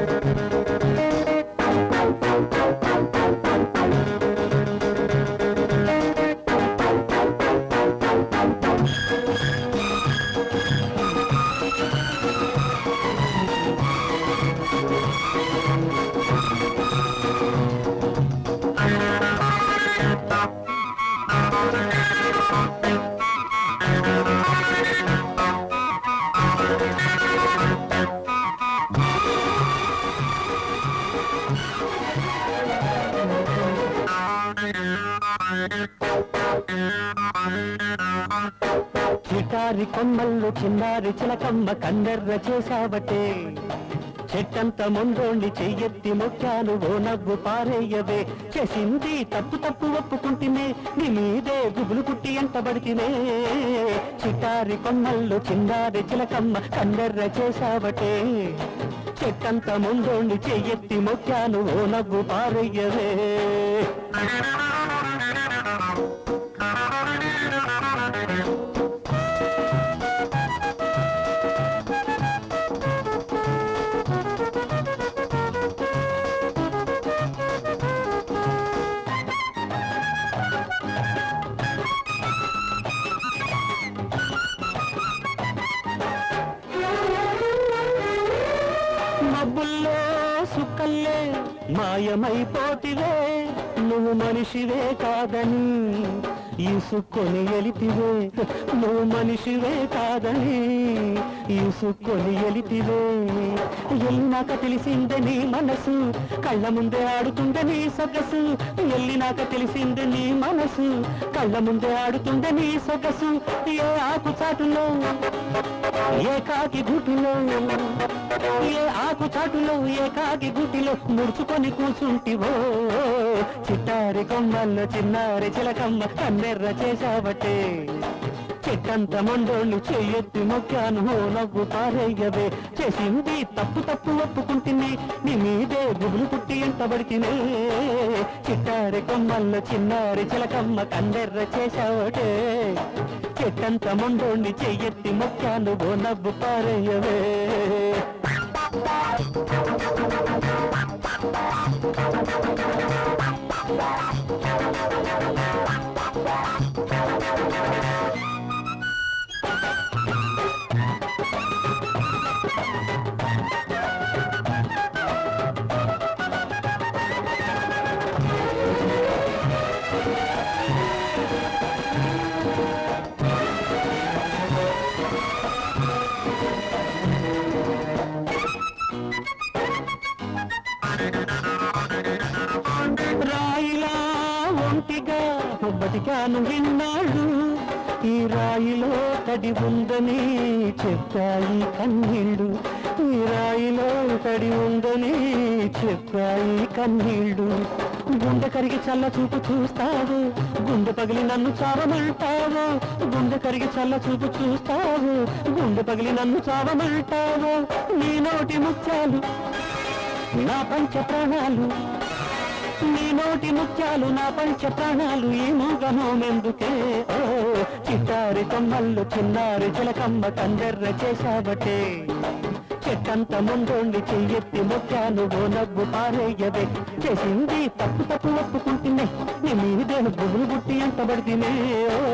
you. చిటారి కొమ్మల్లో చిన్నారి చిలకమ్మ కందర్ర చేశావటే. చెట్టంత ముందోండి చెయ్యెత్తి మొక్కాను ఓ నవ్వు పారేయవే. చేసింది తప్పు తప్పు ఒప్పుకుంటేనే నీ మీదే గుబులు పుట్టి ఎంటబడితేనే చిటారి కొమ్మల్లో చిన్నారి చిలకమ్మ కందర్ర చేశావటే. చెట్టంత ముందోండి చెయ్యెత్తి మొక్కాను ఓ నవ్వు పారేయవే. సుక్కల్లే మాయమైపోతివే నువ్వు మనిషివే కాదని ఈసుకొని ఎలిపివే నువ్వు మనిషివే కాదని. ఈసుకొని ఎలిపివే ఎల్లినాక తెలిసిందే నీ మనసు కళ్ళ ముందే ఆడుతుండే నీ సొగసు. ఎల్లినాక తెలిసిందే నీ మనసు కళ్ళ ముందే ఆడుతుండే నీ సొగసు. ఏ ఆకు చాటులో ఏ కాకి గుటిలో ఏ ఆకు చాటులో ఏ కాకి గుటిలో ముడుచుకొని కూర్చుంటివో. చిట్టారి కొమ్మల్లో చిన్నారి చిలకమ్మ కన్నెర్ర చేశావటే. చెట్టంత మొండోళ్ళు చెయ్యెత్తి మొక్కాను ఓ నవ్వు పారేయవే. చేసింది తప్పు తప్పు ఒప్పుకుంటున్నే నీ మీదే గుబులు పుట్టి ఎంత పడికినే చిట్టారి కొమ్మల్లో చిన్నారి చిలకమ్మ కందెర్ర చేశావటే. చెట్టంత మొండోండి చెయ్యెత్తి మొక్కాను ఓ నవ్వు పారేయవే. బతికాను విన్నాడు ఈ రాయిలో తడి ఉందని చెప్పాయి కన్నీళ్ళు. ఈ రాయిలో తడి ఉందని చెప్పాయి కన్నీళ్ళు. గుండె కరిగి చల్ల చూపు చూస్తావు. గుండె పగిలి నన్ను చావమంటావు. గుండె కరిగి చల్ల చూపు చూస్తావు. గుండె పగిలి నన్ను చావమంటావు. నీ నోటి ముత్యాలు నా పంచ ప్రాణాలు కోటి ముత్యాలు నా పంచ ప్రాణాలు ఈ మోగమోమెందుకే? ఓ చిట్టారి కొమ్మల్లు చిన్నారి చిలకమ్మ కందెర్ర చేశాబటే చెట్టంత ముందోండి చెయ్యెత్తి మొక్కాను ఓ నవ్వు పారేయవే. చేసింది తప్పు తప్పు ఒప్పుకుంటున్నే నీ మీదే గుబులు ఎంత ఎంతబడితేనే? ఓ.